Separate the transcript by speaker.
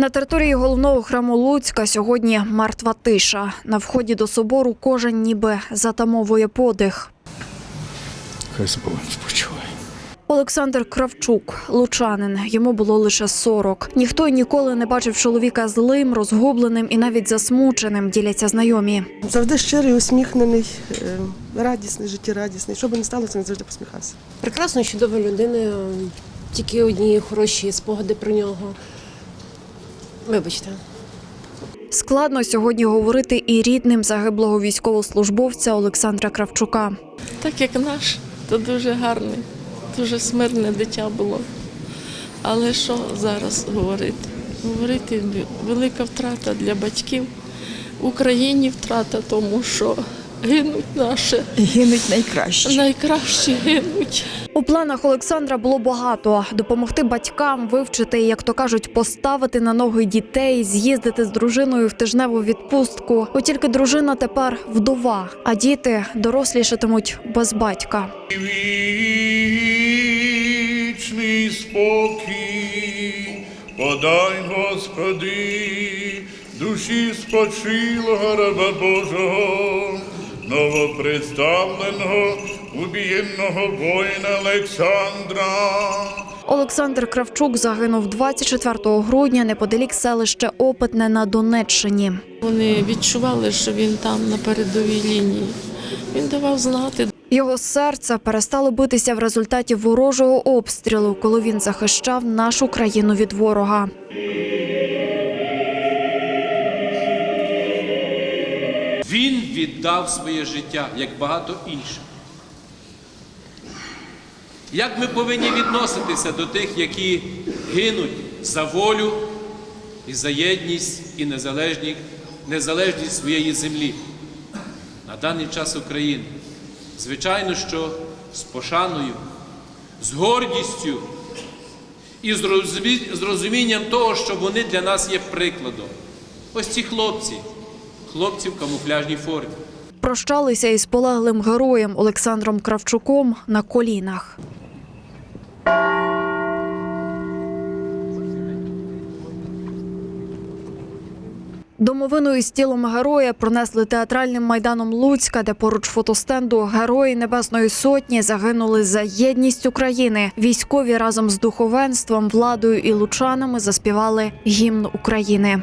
Speaker 1: На території головного храму Луцька сьогодні мертва тиша. На вході до собору кожен ніби затамовує подих.
Speaker 2: Хай спокійно спочиває.
Speaker 1: Олександр Кравчук, лучанин. Йому було лише 40. Ніхто й ніколи не бачив чоловіка злим, розгубленим і навіть засмученим. Діляться знайомі.
Speaker 3: Завжди щирий, усміхнений, е, радісний, життєрадісний. Що би не сталося, він завжди посміхався.
Speaker 4: Прекрасна, чудова людина, тільки одні хороші спогади про нього. Вибачте.
Speaker 1: Складно сьогодні говорити і рідним загиблого військовослужбовця Олександра Кравчука.
Speaker 5: Так як наш, то дуже гарне, дуже смирне дитя було. Але що зараз говорити? Говорити велика втрата для батьків. Україні втрата, тому що гинуть наші.
Speaker 6: Гинуть найкраще.
Speaker 5: Найкращі гинуть.
Speaker 1: У планах Олександра було багато: допомогти батькам вивчити, як то кажуть, поставити на ноги дітей, з'їздити з дружиною в тижневу відпустку. От тільки дружина тепер вдова, а діти дорослішатимуть без батька.
Speaker 7: Вічний спокій, подай, Господи, душі спочилого раба Божого, новоприставленого, убієнного воїна Олександра.
Speaker 1: Олександр Кравчук загинув 24 грудня неподалік селища Опитне на Донеччині.
Speaker 5: Вони відчували, що він там на передовій лінії. Він давав знати.
Speaker 1: Його серце перестало битися в результаті ворожого обстрілу, коли він захищав нашу країну від ворога.
Speaker 8: Він віддав своє життя, як багато інших. Як ми повинні відноситися до тих, які гинуть за волю і за єдність і незалежні- незалежність своєї землі на даний час України? Звичайно, що з пошаною, з гордістю і з розумінням того, що вони для нас є прикладом. Ось ці хлопці, хлопці в камуфляжній формі.
Speaker 1: Прощалися із полеглим героєм Олександром Кравчуком на колінах. Домовину із тілом героя пронесли театральним майданом Луцька, де поруч фотостенду Герої Небесної Сотні загинули за єдність України. Військові разом з духовенством, владою і лучанами заспівали гімн України.